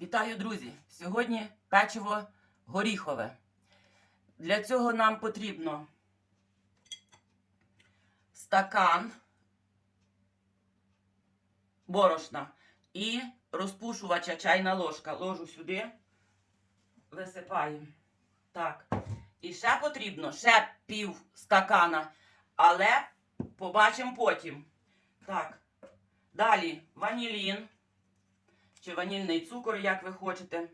Вітаю, друзі! Сьогодні печиво горіхове. Для цього нам потрібно стакан борошна і розпушувача чайна ложка. Ложу сюди, висипаємо. Так. І ще потрібно ще пів стакана, але побачимо потім. Так. Далі ванілін чи ванільний цукор, як ви хочете.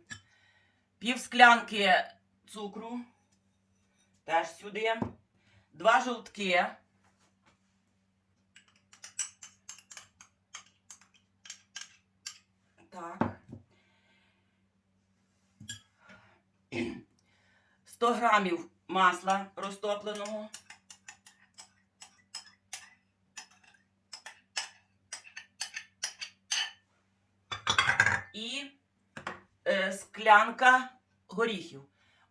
Пів склянки цукру. Теж сюди. Два жовтки. Так. 100 грамів масла розтопленого. І е, склянка горіхів.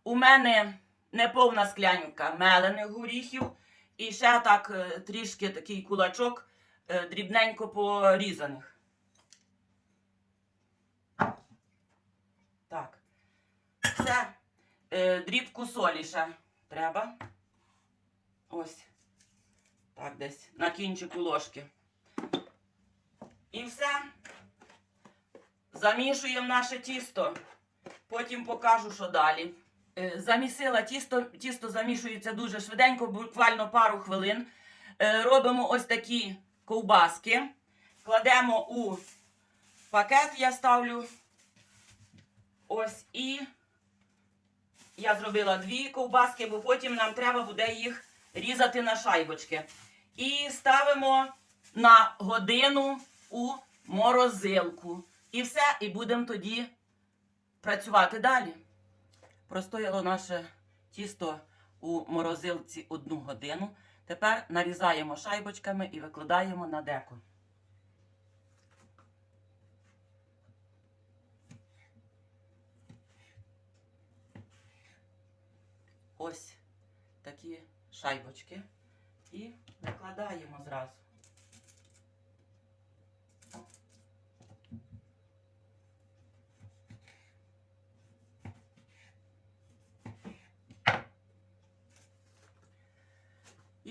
У мене неповна склянка мелених горіхів. І ще так е, трішки такий кулачок е, дрібненько порізаних. Так. Це е, дрібку солі ще треба. Ось. Так, десь на кінчику ложки. І все. Замішуємо наше тісто. Потім покажу, що далі. Е, Замісила тісто, тісто замішується дуже швиденько, буквально пару хвилин. Е, Робимо ось такі ковбаски. Кладемо у пакет, я ставлю. Ось і я зробила дві ковбаски, бо потім нам треба буде їх різати на шайбочки. І ставимо на годину у морозилку. І все, і будемо тоді працювати далі. Простояло наше тісто у морозилці одну годину. Тепер нарізаємо шайбочками і викладаємо на деко. Ось такі шайбочки. І викладаємо зразу.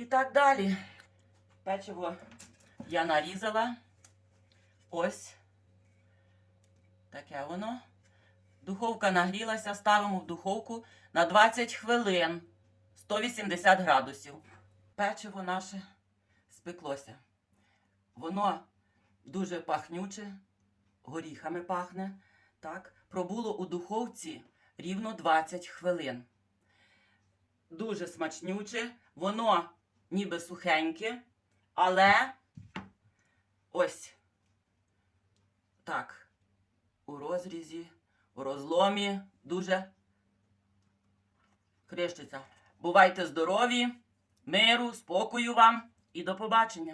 І так далі. Печиво я нарізала. Ось. Таке воно. Духовка нагрілася, ставимо в духовку на 20 хвилин 180 градусів. Печиво наше спеклося. Воно дуже пахнюче, горіхами пахне. Так, пробуло у духовці рівно 20 хвилин дуже смачнюче, воно ніби сухеньке, але ось так, у розрізі, у розломі дуже крещиться. Бувайте здорові, миру, спокою вам і до побачення!